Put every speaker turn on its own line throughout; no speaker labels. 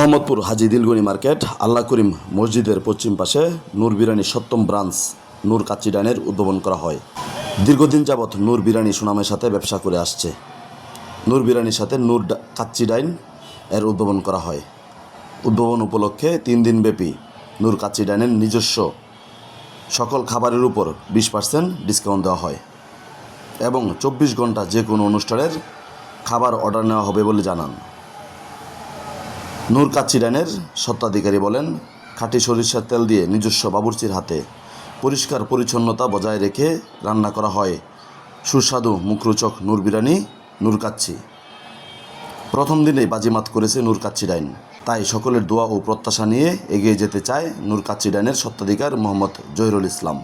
মোহাম্মদপুর হাজি দিলগুনি market, আল্লাহ করিম মসজিদের পশ্চিম পাশে নূর বিরানি সপ্তম ব্রাঞ্চ, নূর কাচ্চি ডাইনের উদ্ভাবন করা হয়। দীর্ঘদিন যাবৎ নূর বিরানি সুনামের সাথে ব্যবসা করে আসছে। নূর বিরানির সাথে নূর ডা- কাচ্চি ডাইন এর উদ্ভাবন করা হয়। উদ্ভাবন উপলক্ষে তিন দিনব্যাপী নূর কাচ্চি ডাইনের নিজস্ব সকল খাবারের উপর বিশ পার্সেন্ট ডিসকাউন্ট দেওয়া হয় এবং চব্বিশ ঘণ্টা যে কোনো অনুষ্ঠানের খাবার অর্ডার নেওয়া হবে বলে জানান। নূর কাচ্চিডানের সত্ত্বাধিকারী বলেন, খাঁটি সরিষার তেল দিয়ে নিজস্ব বাবুর্চির হাতে পরিষ্কার পরিচ্ছন্নতা বজায় রেখে রান্না করা হয়। সুস্বাদু মুখরোচক নূর বিরানি নূর কাচ্চি প্রথম দিনেই বাজিমাত করেছে নূর কাচ্চি ডাইন তাই সকলের দোয়া ও প্রত্যাশা নিয়ে এগিয়ে যেতে চায় নূর কাচ্চি ডাইনের সত্ত্বাধিকার মোহাম্মদ জহিরুল ইসলাম।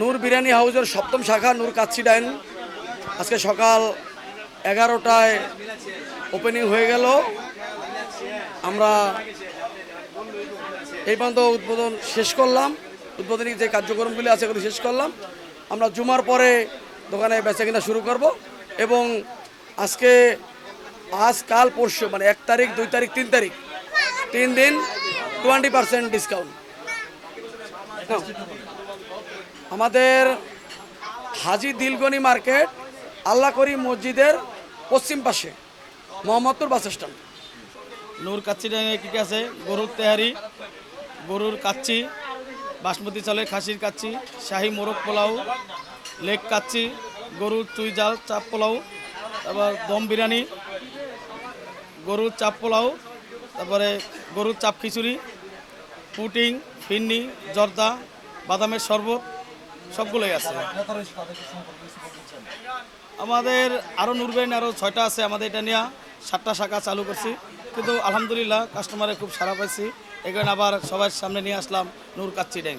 নূর বিরিয়ানি হাউসের সপ্তম শাখা নূর কাচ্চি ডাইন আজকে সকাল এগারোটায় ওপেনিং হয়ে গেল। আমরা এই পর্যন্ত উদ্বোধন শেষ করলাম। উদ্বোধনী যে কার্যক্রমগুলি আছে এগুলো শেষ করলাম। আমরা জুমার পরে দোকানে বেচা কিনা শুরু করব এবং আজকে, আজ, কাল, পরশু মানে এক তারিখ, দুই তারিখ, তিন তারিখ, তিন দিন টোয়েন্টি পার্সেন্ট ডিসকাউন্ট আমাদের হাজি দিলগনি মার্কেট আল্লাহ করি মসজিদের পশ্চিম পাশে, মোহাম্মদপুর বাস স্ট্যান্ড।
নূর কাচ্চি কী কী আছে? গরুর তেহারি, গরুর কাচ্চি, বাসমতি চালের খাসির কাচ্চি, শাহি মোরগ পোলাও লেগ কাচ্চি, গরুর চুই জাল, চাপ পোলাও, তারপর দম বিরিয়ানি, গরুর চাপ পোলাও, তারপরে গরুর চাপ খিচুড়ি, পুটিং, ফিন্নি, জর্দা, বাদামের শরবত, সবগুলোই আছে। আমাদের আরও নুরবেন আরও ছয়টা আছে, আমাদের এটা নিয়ে সাতটা শাখা চালু করছি। কিন্তু আলহামদুলিল্লাহ কাস্টমারে খুব সারা পাইছি। এখানে আবার সবার সামনে নিয়ে আসলাম নূর কাচ্চি ড্যাং